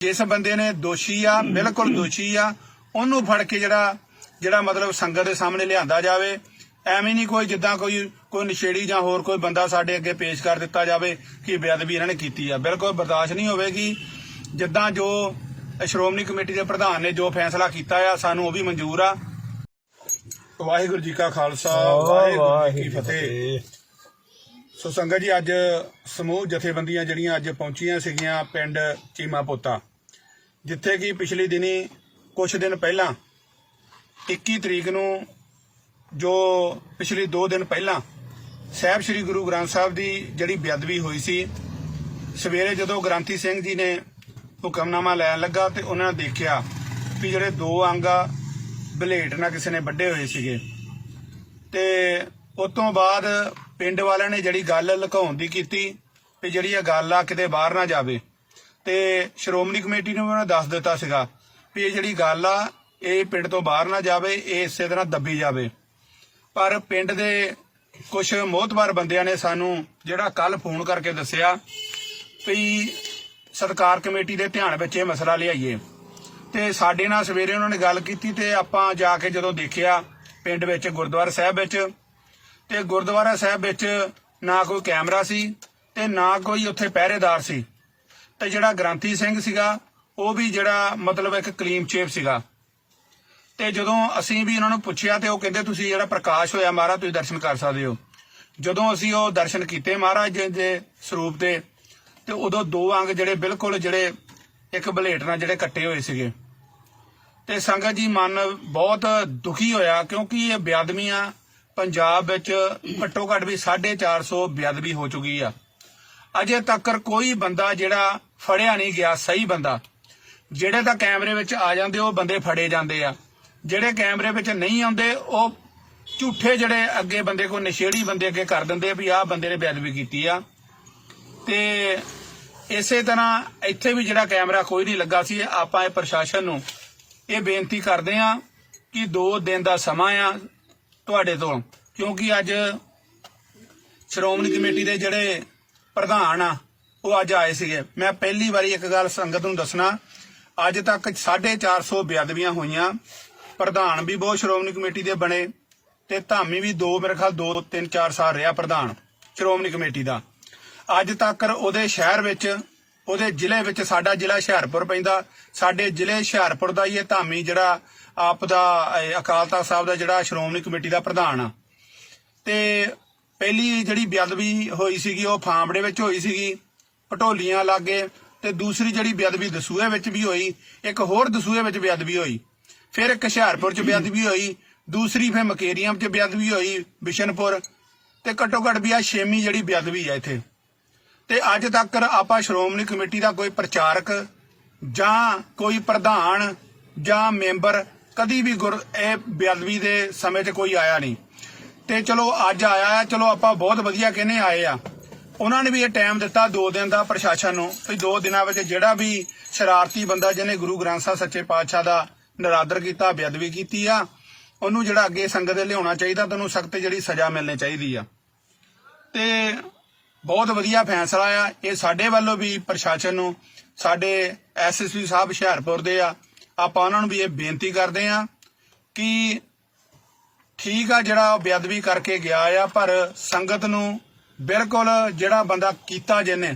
ਜਿਸ ਬੰਦੇ ਨੇ ਦੋਸ਼ੀ ਆ ਬਿਲਕੁਲ ਦੋਸ਼ੀ ਆ ਉਹਨੂੰ ਫੜ ਕੇ ਜਿਹੜਾ ਜਿਹੜਾ ਮਤਲਬ ਸੰਗਤ ਦੇ ਸਾਹਮਣੇ ਲਿਆਂਦਾ ਜਾਵੇ ਐਵੇਂ ਨਹੀਂ ਕੋਈ ਜਿੱਦਾਂ ਕੋਈ ਕੋਈ ਨਸ਼ੇੜੀ ਜਾਂ ਹੋਰ ਕੋਈ ਬੰਦਾ ਸਾਡੇ ਅੱਗੇ ਪੇਸ਼ ਕਰ ਦਿੱਤਾ ਜਾਵੇ ਕਿ ਬੇਅਦਬੀ ਇਹਨਾਂ ਨੇ ਕੀਤੀ ਆ। ਬਿਲਕੁਲ ਬਰਦਾਸ਼ਤ ਨਹੀਂ ਹੋਵੇਗੀ। ਜਿੱਦਾਂ ਜੋ ਸ਼੍ਰੋਮਣੀ ਕਮੇਟੀ ਦੇ ਪ੍ਰਧਾਨ ਨੇ ਜੋ ਫੈਸਲਾ ਕੀਤਾ ਆ ਸਾਨੂੰ ਉਹ ਵੀ ਮਨਜ਼ੂਰ ਆ। ਵਾਹਿਗੁਰੂ ਜੀ ਕਾ ਖਾਲਸਾ ਵਾਹਿਗੁਰੂ ਜੀ ਕੀ ਫਤਿਹ। ਸੋ ਸੰਗਤ ਜੀ ਅੱਜ ਸਮੂਹ ਜਥੇਬੰਦੀਆਂ ਜਿਹੜੀਆਂ ਅੱਜ ਪਹੁੰਚੀਆਂ ਸੀਗੀਆਂ ਪਿੰਡ ਚੀਮਾ ਪੋਤਾ ਜਿੱਥੇ ਕਿ ਪਿਛਲੇ ਦਿਨੀ ਕੁਝ ਦਿਨ ਪਹਿਲਾਂ 21 ਤਰੀਕ ਨੂੰ ਜੋ ਪਿਛਲੇ 2 ਦਿਨ ਪਹਿਲਾਂ ਸਾਹਿਬ ਸ੍ਰੀ ਗੁਰੂ ਗ੍ਰੰਥ ਸਾਹਿਬ ਦੀ ਜਿਹੜੀ ਬੇਅਦਬੀ ਹੋਈ ਸੀ, ਸਵੇਰੇ ਜਦੋਂ ਗ੍ਰੰਥੀ ਸਿੰਘ ਜੀ ਨੇ ਹੁਕਮਨਾਮਾ ਲੈਣ ਲੱਗਾ ਤੇ ਉਹਨਾਂ ਨੇ ਦੇਖਿਆ ਵੀ ਜਿਹੜੇ ਦੋ ਅੰਗ ਆ, ਬਲੇਡ ਨਾਲ ਕਿਸੇ ਨੇ ਵੱਡੇ ਹੋਏ ਸੀਗੇ। ਤੇ ਉਸ ਤੋਂ ਬਾਅਦ ਪਿੰਡ ਵਾਲਿਆਂ ਨੇ ਜਿਹੜੀ ਗੱਲ ਲੁਕਾਉਣ ਦੀ ਕੀਤੀ ਵੀ ਜਿਹੜੀ ਇਹ ਗੱਲ ਆ ਕਿਤੇ ਬਾਹਰ ਨਾ ਜਾਵੇ। ਤੇ ਸ਼੍ਰੋਮਣੀ ਕਮੇਟੀ ਨੂੰ ਉਹਨਾਂ ਦੱਸ ਦਿੱਤਾ ਸੀਗਾ ਵੀ ਇਹ ਜਿਹੜੀ ਗੱਲ ਆ, ਇਹ ਪਿੰਡ ਤੋਂ ਬਾਹਰ ਨਾ ਜਾਵੇ, ਇਹ ਇਸੇ ਤਰ੍ਹਾਂ ਦੱਬੀ ਜਾਵੇ। ਪਰ ਪਿੰਡ ਦੇ ਕੁਝ ਮੋਹਤਬਾਰ ਬੰਦਿਆਂ ਨੇ ਸਾਨੂੰ ਜਿਹੜਾ ਕੱਲ ਫੋਨ ਕਰਕੇ ਦੱਸਿਆ ਵੀ ਸਰਕਾਰ ਕਮੇਟੀ ਦੇ ਧਿਆਨ ਵਿੱਚ ਇਹ ਮਸਲਾ ਲਿਆਈਏ। ਤੇ ਸਾਡੇ ਨਾਲ ਸਵੇਰੇ ਉਹਨਾਂ ਨੇ ਗੱਲ ਕੀਤੀ ਤੇ ਆਪਾਂ ਜਾ ਕੇ ਜਦੋਂ ਦੇਖਿਆ ਪਿੰਡ ਵਿੱਚ ਗੁਰਦੁਆਰਾ ਸਾਹਿਬ ਵਿੱਚ, ਤੇ ਗੁਰਦੁਆਰਾ ਸਾਹਿਬ ਵਿੱਚ ਨਾ ਕੋਈ ਕੈਮਰਾ ਸੀ ਤੇ ਨਾ ਕੋਈ ਉੱਥੇ ਪਹਿਰੇਦਾਰ ਸੀ। ਤੇ ਜਿਹੜਾ ਗ੍ਰੰਥੀ ਸਿੰਘ ਸੀਗਾ, ਉਹ ਵੀ ਜਿਹੜਾ ਮਤਲਬ ਇੱਕ ਕਲੀਮ ਚੇਪ ਸੀਗਾ। ਤੇ ਜਦੋਂ ਅਸੀਂ ਵੀ ਉਹਨਾਂ ਨੂੰ ਪੁੱਛਿਆ ਤੇ ਉਹ ਕਹਿੰਦੇ, ਤੁਸੀਂ ਜਿਹੜਾ ਪ੍ਰਕਾਸ਼ ਹੋਇਆ ਮਹਾਰਾਜ, ਤੁਸੀਂ ਦਰਸ਼ਨ ਕਰ ਸਕਦੇ ਹੋ। ਜਦੋਂ ਅਸੀਂ ਉਹ ਦਰਸ਼ਨ ਕੀਤੇ ਮਹਾਰਾਜ ਜੀ ਦੇ ਸਰੂਪ ਦੇ ਤੇ ਉਦੋਂ ਦੋ ਅੰਗ ਜਿਹੜੇ ਬਿਲਕੁਲ ਜਿਹੜੇ ਇੱਕ ਬਲੇਟ ਨਾਲ ਜਿਹੜੇ ਕੱਟੇ ਹੋਏ ਸੀਗੇ। ਤੇ ਸੰਗਤ ਜੀ ਮਨ ਬਹੁਤ ਦੁਖੀ ਹੋਇਆ, ਕਿਉਂਕਿ ਇਹ ਬੇਅਦਬੀਆਂ ਪੰਜਾਬ ਵਿੱਚ ਘੱਟੋ ਘੱਟ ਵੀ 450 ਬੇਅਦਬੀ ਹੋ ਚੁੱਕੀ ਆ। ਅਜੇ ਤੱਕ ਕੋਈ ਬੰਦਾ ਜਿਹੜਾ ਫੜਿਆ ਨਹੀਂ ਗਿਆ, ਸਹੀ ਬੰਦਾ। ਜਿਹੜੇ ਤਾਂ ਕੈਮਰੇ ਵਿੱਚ ਆ ਜਾਂਦੇ, ਉਹ ਬੰਦੇ ਫੜੇ ਜਾਂਦੇ ਆ। ਜਿਹੜੇ ਕੈਮਰੇ ਵਿੱਚ ਨਹੀਂ ਆਉਂਦੇ, ਉਹ ਝੂਠੇ ਜਿਹੜੇ ਅੱਗੇ ਬੰਦੇ ਕੋ ਨਸ਼ੇੜੀ ਬੰਦੇ ਅੱਗੇ ਕਰ ਦਿੰਦੇ ਵੀ ਆਹ ਬੰਦੇ ਨੇ ਬੇਅਦਬੀ ਕੀਤੀ ਆ। ਤੇ ਇਸੇ ਤਰ੍ਹਾਂ ਇੱਥੇ ਵੀ ਜਿਹੜਾ ਕੈਮਰਾ ਕੋਈ ਨਹੀਂ ਲੱਗਾ ਸੀ, ਆਪਾਂ ਇਹ ਪ੍ਰਸ਼ਾਸਨ ਨੂੰ ਇਹ ਬੇਨਤੀ ਕਰਦੇ ਆ ਕਿ 2 ਦਿਨ ਦਾ ਸਮਾਂ ਆ ਤੁਹਾਡੇ ਤੋਂ, ਕਿਉਂਕਿ ਅੱਜ ਸ਼੍ਰੋਮਣੀ ਕਮੇਟੀ ਦੇ ਜਿਹੜੇ ਪ੍ਰਧਾਨ ਆ। ਉਹ ਅੱਜ ਆਏ ਸੀਗੇ। ਮੈਂ ਪਹਿਲੀ ਵਾਰੀ ਇੱਕ ਗੱਲ ਸੰਗਤ ਨੂੰ ਦੱਸਣਾ। ਅੱਜ ਤੱਕ 450 ਬੇਅਦਬੀਆਂ ਹੋਈਆਂ। ਪ੍ਰਧਾਨ ਵੀ ਬਹੁਤ ਸ਼੍ਰੋਮਣੀ ਕਮੇਟੀ ਦੇ ਬਣੇ ਤੇ ਧਾਮੀ ਵੀ ਦੋ, ਮੇਰੇ ਖਿਆਲ 2 3 4 ਸਾਲ ਰਿਹਾ ਪ੍ਰਧਾਨ, ਸ਼੍ਰੋਮਣੀ ਕਮੇਟੀ ਦਾ। ਅੱਜ ਤੱਕ ਉਹਦੇ ਸ਼ਹਿਰ ਵਿੱਚ, ਉਹਦੇ ਜ਼ਿਲ੍ਹੇ ਵਿੱਚ ਸਾਡਾ ਜ਼ਿਲ੍ਹਾ ਹੁਸ਼ਿਆਰਪੁਰ ਪੈਂਦਾ। ਸਾਡੇ ਜ਼ਿਲ੍ਹੇ ਹੁਸ਼ਿਆਰਪੁਰ ਦਾ ਹੀ ਇਹ ਧਾਮੀ ਜਿਹੜਾ ਆਪ ਦਾ ਅਕਾਲ ਤਖਤ ਸਾਹਿਬ ਦਾ ਜਿਹੜਾ ਸ਼੍ਰੋਮਣੀ ਕਮੇਟੀ ਦਾ ਪ੍ਰਧਾਨ ਆ। ਤੇ ਪਹਿਲੀ ਜਿਹੜੀ ਬੇਅਦਬੀ ਹੋਈ ਸੀਗੀ, ਉਹ ਫਾਂਬੜੇ ਵਿੱਚ ਹੋਈ ਸੀਗੀ, ਪਟੋਲੀਆਂ ਲਾਗੇ ਤੇ ਦੂਸਰੀ ਜਿਹੜੀ ਬੇਅਦਬੀ ਦਸੂਹੇ ਵਿੱਚ ਵੀ ਹੋਈ, ਇੱਕ ਹੋਰ ਦਸੂਹੇ ਵਿੱਚ ਬੇਅਦਬੀ ਹੋਈ। ਫਿਰ ਇੱਕ ਹੁਸ਼ਿਆਰਪੁਰ ਚ ਬੇਅਦਬੀ ਹੋਈ, ਦੂਸਰੀ ਫਿਰ ਮਕੇਰੀਆਂ ਚ ਬੇਅਦਬੀ ਹੋਈ, ਬਿਸ਼ਨਪੁਰ, ਤੇ ਘੱਟੋ ਘੱਟ ਵੀ ਆ ਛੇਵੀਂ ਜਿਹੜੀ ਬੇਅਦਬੀ ਆ ਇੱਥੇ। ਤੇ ਅੱਜ ਤੱਕ ਆਪਾਂ ਸ਼੍ਰੋਮਣੀ ਕਮੇਟੀ ਦਾ ਕੋਈ ਪ੍ਰਚਾਰਕ ਜਾਂ ਕੋਈ ਪ੍ਰਧਾਨ ਜਾਂ ਮੈਂਬਰ ਕਦੀ ਵੀ ਗੁਰ ਇਹ ਬੇਅਦਬੀ ਦੇ ਸਮੇਂ 'ਚ ਕੋਈ ਆਇਆ ਨਹੀਂ। ਤੇ ਚਲੋ ਅੱਜ ਆਇਆ ਹੈ, ਚਲੋ ਆਪਾਂ ਬਹੁਤ ਵਧੀਆ ਕਹਿੰਨੇ ਆਏ ਆ। ਉਹਨਾਂ ਨੇ ਵੀ ਇਹ ਟਾਈਮ ਦਿੱਤਾ 2 ਦਿਨ ਦਾ ਪ੍ਰਸ਼ਾਸਨ ਨੂੰ ਵੀ 2 ਦਿਨਾਂ ਵਿੱਚ ਜਿਹੜਾ ਵੀ ਸ਼ਰਾਰਤੀ ਬੰਦਾ ਜਿਹਨੇ ਗੁਰੂ ਗ੍ਰੰਥ ਸਾਹਿਬ ਸੱਚੇ ਪਾਤਸ਼ਾਹ ਦਾ ਨਿਰਾਦਰ ਕੀਤਾ, ਬੇਅਦਬੀ ਕੀਤੀ ਆ, ਉਹਨੂੰ ਜਿਹੜਾ ਅੱਗੇ ਸੰਗਤ ਦੇ ਲਿਆਉਣਾ ਚਾਹੀਦਾ ਤੁਹਾਨੂੰ ਸਖਤ ਜਿਹੜੀ ਸਜ਼ਾ ਮਿਲਣੀ ਚਾਹੀਦੀ ਆ। ਤੇ ਬਹੁਤ ਵਧੀਆ ਫੈਸਲਾ ਆ। ਇਹ ਸਾਡੇ ਵੱਲੋਂ ਵੀ ਪ੍ਰਸ਼ਾਸਨ ਨੂੰ, ਸਾਡੇ ਐਸਐਸਪੀ ਸਾਹਿਬ ਹੁਸ਼ਿਆਰਪੁਰ ਦੇ ਆ, ਆਪਾਂ ਉਹਨਾਂ ਨੂੰ ਵੀ ਇਹ ਬੇਨਤੀ ਕਰਦੇ ਆ ਕਿ ਠੀਕ ਆ ਜਿਹੜਾ ਉਹ ਬੇਅਦਬੀ ਕਰਕੇ ਗਿਆ ਆ, ਪਰ ਸੰਗਤ ਨੂੰ ਬਿਲਕੁਲ ਜਿਹੜਾ ਬੰਦਾ ਕੀਤਾ ਜਿਹਨੇ,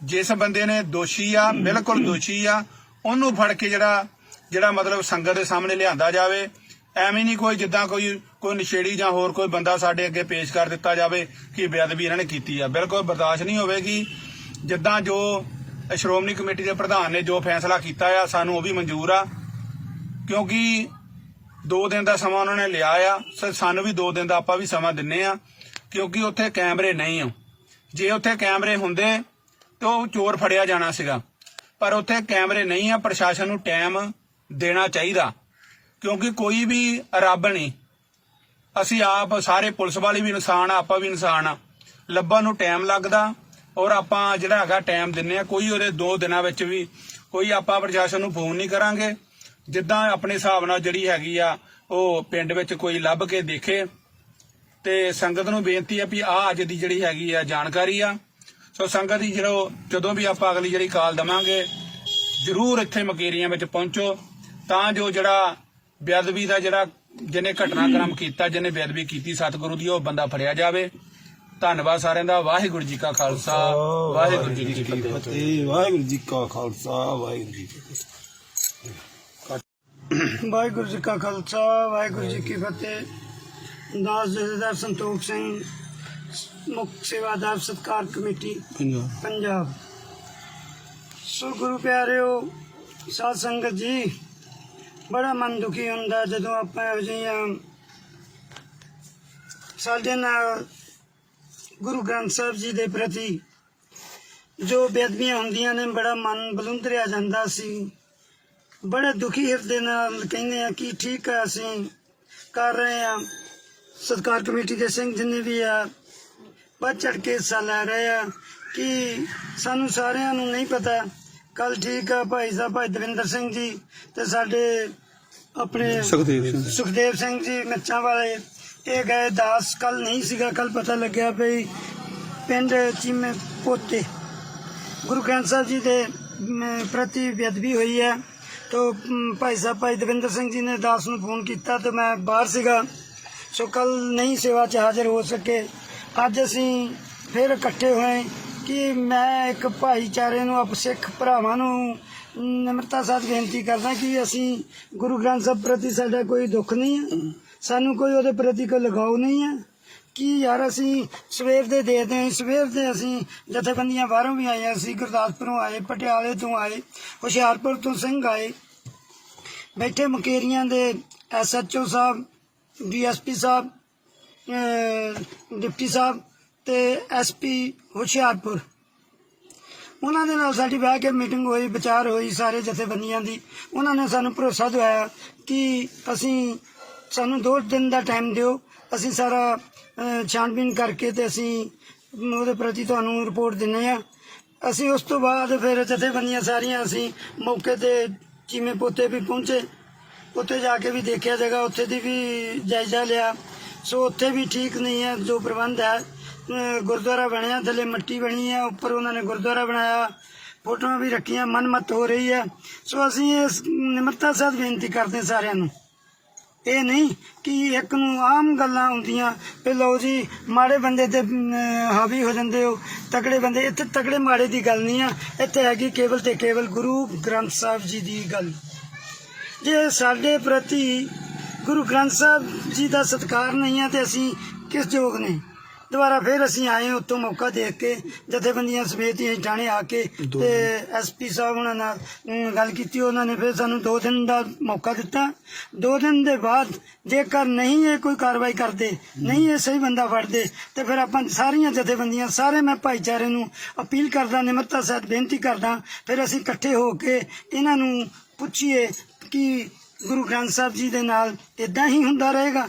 ਜਿਸ ਬੰਦੇ ਨੇ ਦੋਸ਼ੀ ਆ, ਬਿਲਕੁਲ ਦੋਸ਼ੀ ਆ, ਉਹਨੂੰ ਫੜ ਕੇ ਜਿਹੜਾ ਜਿਹੜਾ ਮਤਲਬ ਸੰਗਤ ਦੇ ਸਾਹਮਣੇ ਲਿਆਂਦਾ ਜਾਵੇ। ਐਵੇਂ ਨਹੀਂ ਕੋਈ ਜਿੱਦਾਂ ਕੋਈ ਕੋਈ ਨਸ਼ੇੜੀ ਜਾਂ ਹੋਰ ਕੋਈ ਬੰਦਾ ਸਾਡੇ ਅੱਗੇ ਪੇਸ਼ ਕਰ ਦਿੱਤਾ ਜਾਵੇ ਕਿ ਬੇਅਦਬੀ ਇਹਨਾਂ ਨੇ ਕੀਤੀ ਆ। ਬਿਲਕੁਲ ਬਰਦਾਸ਼ਤ ਨਹੀਂ ਹੋਵੇਗੀ। ਜਿੱਦਾਂ ਜੋ ਸ਼੍ਰੋਮਣੀ ਕਮੇਟੀ ਦੇ ਪ੍ਰਧਾਨ ਨੇ ਜੋ ਫੈਸਲਾ ਕੀਤਾ ਆ, ਸਾਨੂੰ ਉਹ ਵੀ ਮਨਜ਼ੂਰ ਆ। ਕਿਉਂਕਿ 2 ਦਿਨ ਦਾ ਸਮਾਂ ਉਹਨਾਂ ਨੇ ਲਿਆ ਆ। ਸਾਨੂੰ ਵੀ 2 ਦਿਨ ਦਾ ਆਪਾਂ ਵੀ ਸਮਾਂ ਦਿੰਨੇ ਆ, ਕਿਉਂਕਿ ਉੱਥੇ ਕੈਮਰੇ ਨਹੀਂ ਆ। ਜੇ ਉੱਥੇ ਕੈਮਰੇ ਹੁੰਦੇ ਤਾਂ ਉਹ ਚੋਰ ਫੜਿਆ ਜਾਣਾ ਸੀਗਾ। ਪਰ ਉੱਥੇ ਕੈਮਰੇ ਨਹੀਂ ਆ, ਪ੍ਰਸ਼ਾਸਨ ਨੂੰ ਟਾਈਮ ਦੇਣਾ ਚਾਹੀਦਾ, ਕਿਉਂਕਿ ਕੋਈ ਵੀ ਰੱਬ ਨਹੀਂ। ਅਸੀਂ ਆਪ ਸਾਰੇ ਪੁਲਿਸ ਵਾਲੇ ਵੀ ਇਨਸਾਨ ਆ, ਆਪਾਂ ਵੀ ਇਨਸਾਨ ਆ। ਲੱਭਣ ਨੂੰ ਟਾਈਮ ਲੱਗਦਾ ਔਰ ਆਪਾਂ ਜਿਹੜਾ ਹੈਗਾ ਟਾਈਮ ਦਿੰਨੇ ਆ। ਕੋਈ ਉਹਦੇ 2 ਦਿਨਾਂ ਵਿੱਚ ਵੀ ਕੋਈ ਆਪਾਂ ਪ੍ਰਸ਼ਾਸਨ ਨੂੰ ਫੋਨ ਨਹੀਂ ਕਰਾਂਗੇ। ਜਿੱਦਾਂ ਆਪਣੇ ਹਿਸਾਬ ਨਾਲ ਜਿਹੜੀ ਹੈਗੀ ਆ ਉਹ ਪਿੰਡ ਵਿੱਚ ਕੋਈ ਲੱਭ ਕੇ ਦੇਖੇ ਤੇ ਸੰਗਤ ਨੂੰ ਬੇਨਤੀ ਆ ਵੀ ਆ ਅੱਜ ਦੀ ਜਿਹੜੀ ਹੈਗੀ ਆ ਜਾਣਕਾਰੀ ਆ। ਸੋ ਸੰਗਤ ਦੀ ਜਿਹੜਾ ਜਦੋਂ ਵੀ ਆਪਾਂ ਅਗਲੀ ਜਿਹੜੀ ਕਾਲ ਦਵਾਂਗੇ ਜਰੂਰ ਇੱਥੇ ਮਕੇਰੀਆਂ ਵਿੱਚ ਪਹੁੰਚੋ। ਤਾਂ ਜੋ ਜਿਹੜਾ ਬੇਅਦਬੀ ਦਾ ਜਿਹੜਾ ਜਿਹਨੇ ਘਟਨਾਕ੍ਰਮ ਕੀਤਾ ਜਿਹਨੇ ਬੇਅਦਬੀ ਕੀਤੀ ਸਤਿਗੁਰੂ ਦੀ ਉਹ ਬੰਦਾ ਫੜਿਆ ਜਾਵੇ। ਧੰਨਵਾਦ ਸਾਰਿਆਂ ਦਾ। ਵਾਹਿਗੁਰੂ ਜੀ ਕਾ ਖਾਲਸਾ। ਵਾਹਿਗੁਰੂ ਜੀ ਕੀ ਫਤਿਹ। ਫਤਿਹ। ਵਾਹਿਗੁਰੂ ਜੀ ਕਾ ਖਾਲਸਾ। ਵਾਹਿਗੁਰੂ ਜੀ ਕੀ ਫਤਿਹ। ਵਾਹਿਗੁਰੂ ਜੀ ਕਾ ਖਾਲਸਾ ਵਾਹਿਗੁਰੂ ਜੀ ਕੀ ਫਤਿਹ। ਦਾਸ ਜਥੇਦਾਰ ਸੰਤੋਖ ਸਿੰਘ ਮੁੱਖ ਸੇਵਾਦਾਰ ਸਤਕਾਰ ਕਮੇਟੀ ਪੰਜਾਬ। ਸੋ ਗੁਰੂ ਪਿਆਰਿਓ ਸਾਧ ਸੰਗਤ ਜੀ ਬੜਾ ਮਨ ਦੁਖੀ ਹੁੰਦਾ ਜਦੋਂ ਆਪਾਂ ਇਹੋ ਜਿਹੀਆਂ ਸਾਡੇ ਨਾਲ ਗੁਰੂ ਗ੍ਰੰਥ ਸਾਹਿਬ ਜੀ ਦੇ ਪ੍ਰਤੀ ਜੋ ਬੇਅਦਬੀਆਂ ਹੁੰਦੀਆਂ ਨੇ ਬੜਾ ਮਨ ਬਲੁੰਦਰਿਆ ਜਾਂਦਾ ਸੀ। ਬੜੇ ਦੁਖੀ ਹਿਰਦੇ ਨਾਲ ਕਹਿੰਦੇ ਆ ਕਿ ਠੀਕ ਆ ਅਸੀਂ ਕਰ ਰਹੇ ਆ। ਸਤਕਾਰ ਕਮੇਟੀ ਦੇ ਸਿੰਘ ਜਿੰਨੇ ਵੀ ਆ ਵੱਧ ਚੜ ਕੇ ਹਿੱਸਾ ਲੈ ਰਹੇ ਆ ਕਿ ਸਾਨੂੰ ਸਾਰਿਆਂ ਨੂੰ ਨਹੀਂ ਪਤਾ ਕੱਲ ਠੀਕ ਆ ਭਾਈ ਸਾਹਿਬ ਭਾਈ ਦਵਿੰਦਰ ਸਿੰਘ ਜੀ ਤੇ ਸਾਡੇ ਆਪਣੇ ਸੁਖਦੇਵ ਸਿੰਘ ਜੀ। ਮਿਰਚਾਂ ਵਾਲੇ। ਇਹ ਗਏ ਦਾਸ ਕੱਲ ਨਹੀਂ ਸੀਗਾ ਕੱਲ ਪਤਾ ਲੱਗਿਆ ਵੀ ਪਿੰਡ ਚੀਮੇ ਪੋਤੇ। ਗੁਰੂ ਗ੍ਰੰਥ ਸਾਹਿਬ ਜੀ ਦੇ ਪ੍ਰਤੀ ਬੇਅਦਬੀ ਹੋਈ ਹੈ ਤੋ ਭਾਈ ਸਾਹਿਬ, ਭਾਈ ਦਵਿੰਦਰ ਸਿੰਘ ਜੀ ਨੇ ਦਾਸ ਨੂੰ ਫੋਨ ਕੀਤਾ ਤੇ ਮੈਂ ਬਾਹਰ ਸੀਗਾ। ਸੋ ਕੱਲ ਨਹੀਂ ਸੇਵਾ 'ਚ ਹਾਜ਼ਰ ਹੋ ਸਕੇ। ਅੱਜ ਅਸੀਂ ਫਿਰ ਇਕੱਠੇ ਹੋਏ ਕਿ ਮੈਂ ਇੱਕ ਭਾਈਚਾਰੇ ਨੂੰ, ਆਪ ਸਿੱਖ ਭਰਾਵਾਂ ਨੂੰ ਨਿਮਰਤਾ ਸਾਥ ਬੇਨਤੀ ਕਰਦਾ ਕਿ ਅਸੀਂ ਗੁਰੂ ਗ੍ਰੰਥ ਸਾਹਿਬ ਪ੍ਰਤੀ ਸਾਡਾ ਕੋਈ ਦੁੱਖ ਨਹੀਂ ਹੈ। ਸਾਨੂੰ ਕੋਈ ਉਹਦੇ ਪ੍ਰਤੀ ਕੋਈ ਲਗਾਓ ਨਹੀਂ ਹੈ। ਕਿ ਯਾਰ, ਅਸੀਂ ਸਵੇਰ ਦੇ ਦੇਖਦੇ ਦੇ ਸਵੇਰ ਦੇ ਅਸੀਂ ਜਥੇਬੰਦੀਆਂ ਬਾਹਰੋਂ ਵੀ ਆਏ ਅਸੀਂ ਗੁਰਦਾਸਪੁਰੋਂ ਆਏ, ਪਟਿਆਲੇ ਤੋਂ ਆਏ, ਹੁਸ਼ਿਆਰਪੁਰ ਤੋਂ ਸਿੰਘ ਆਏ। ਬੈਠੇ ਮਕੇਰੀਆਂ ਦੇ ਐਸਐਚਓ ਸਾਹਿਬ ਡੀਐਸਪੀ ਸਾਹਿਬ ਡਿਪਟੀ ਸਾਹਿਬ ਤੇ ਐਸਪੀ ਹੁਸ਼ਿਆਰਪੁਰ। ਉਹਨਾਂ ਦੇ ਨਾਲ ਸਾਡੀ ਬਹਿ ਕੇ ਮੀਟਿੰਗ ਹੋਈ, ਵਿਚਾਰ ਹੋਈ ਸਾਰੇ ਜਥੇਬੰਦੀਆਂ ਦੀ। ਉਹਨਾਂ ਨੇ ਸਾਨੂੰ ਭਰੋਸਾ ਦਿਵਾਇਆ ਕਿ ਅਸੀਂ ਸਾਨੂੰ ਦੋ ਦਿਨ ਦਾ ਟਾਈਮ ਦਿਓ। ਅਸੀਂ ਸਾਰਾ ਛਾਣਬੀਨ ਕਰਕੇ ਤੇ ਅਸੀਂ ਉਹਦੇ ਪ੍ਰਤੀ ਤੁਹਾਨੂੰ ਰਿਪੋਰਟ ਦਿੰਨੇ ਆ ਅਸੀਂ ਉਸ ਤੋਂ ਬਾਅਦ ਫਿਰ ਜਥੇਬੰਦੀਆਂ ਸਾਰੀਆਂ ਅਸੀਂ ਮੌਕੇ ਤੇ ਜਿਵੇਂ ਪੋਤੇ ਵੀ ਪਹੁੰਚੇ, ਉੱਥੇ ਜਾ ਕੇ ਵੀ ਦੇਖਿਆ ਜਗ੍ਹਾ, ਉੱਥੇ ਦੀ ਵੀ ਜਾਇਜ਼ਾ ਲਿਆ। ਸੋ ਉੱਥੇ ਵੀ ਠੀਕ ਨਹੀਂ ਹੈ, ਜੋ ਪ੍ਰਬੰਧ ਹੈ ਗੁਰਦੁਆਰਾ ਬਣਿਆ, ਥੱਲੇ ਮਿੱਟੀ ਬਣੀ ਹੈ, ਉੱਪਰ ਉਹਨਾਂ ਨੇ ਗੁਰਦੁਆਰਾ ਬਣਾਇਆ, ਫੋਟੋਆਂ ਵੀ ਰੱਖੀਆਂ, ਮਨਮਤ ਹੋ ਰਹੀ ਹੈ। ਸੋ ਅਸੀਂ ਇਸ ਨਿਮਰਤਾ ਸਾਹਿਬ ਬੇਨਤੀ ਕਰਦੇ ਹਾਂ ਸਾਰਿਆਂ ਨੂੰ। ਇਹ ਨਹੀਂ ਕਿ ਇੱਕ ਨੂੰ ਆਮ ਗੱਲਾਂ ਹੁੰਦੀਆਂ, ਵੀ ਲਓ ਜੀ, ਮਾੜੇ ਬੰਦੇ ਤੇ ਹਾਵੀ ਹੋ ਜਾਂਦੇ ਹੋ, ਤਕੜੇ ਬੰਦੇ, ਇੱਥੇ ਤਕੜੇ ਮਾੜੇ ਦੀ ਗੱਲ ਨਹੀਂ ਆ, ਇੱਥੇ ਹੈਗੀ ਕੇਵਲ ਤੇ ਕੇਵਲ ਗੁਰੂ ਗ੍ਰੰਥ ਸਾਹਿਬ ਜੀ ਦੀ ਗੱਲ। ਜੇ ਸਾਡੇ ਪ੍ਰਤੀ ਗੁਰੂ ਗ੍ਰੰਥ ਸਾਹਿਬ ਜੀ ਦਾ ਸਤਿਕਾਰ ਨਹੀਂ ਆ, ਤੇ ਅਸੀਂ ਕਿਸ ਯੋਗ ਨੇ? ਦੁਬਾਰਾ ਫਿਰ ਅਸੀਂ ਆਏ ਉੱਤੋਂ ਮੌਕਾ ਦੇਖ ਕੇ ਜਥੇਬੰਦੀਆਂ ਸਮੇਤ ਹੀ ਥਾਣੇ ਆ ਕੇ ਤੇ ਐਸਪੀ ਸਾਹਿਬ ਉਹਨਾਂ ਨਾਲ ਅਮ, ਗੱਲ ਕੀਤੀ। ਉਹਨਾਂ ਨੇ ਫਿਰ ਸਾਨੂੰ 2 ਦਿਨ ਦਾ ਮੌਕਾ ਦਿੱਤਾ। 2 ਦਿਨ ਦੇ ਬਾਅਦ ਜੇਕਰ ਨਹੀਂ ਇਹ ਕੋਈ ਕਾਰਵਾਈ ਕਰਦੇ ਨਹੀਂ ਇਹ ਸਹੀ ਬੰਦਾ ਫੜਦੇ ਤੇ ਫਿਰ ਆਪਾਂ ਸਾਰੀਆਂ ਜਥੇਬੰਦੀਆਂ ਸਾਰੇ ਮੈਂ ਭਾਈਚਾਰੇ ਨੂੰ ਅਪੀਲ ਕਰਦਾ ਨਿਮਰਤਾ ਸਹਿਤ ਬੇਨਤੀ ਕਰਦਾ ਫਿਰ ਅਸੀਂ ਇਕੱਠੇ ਹੋ ਕੇ ਇਹਨਾਂ ਨੂੰ ਪੁੱਛੀਏ ਕਿ ਗੁਰੂ ਗ੍ਰੰਥ ਸਾਹਿਬ ਜੀ ਦੇ ਨਾਲ ਇਦਾਂ ਹੀ ਹੁੰਦਾ ਰਹੇਗਾ।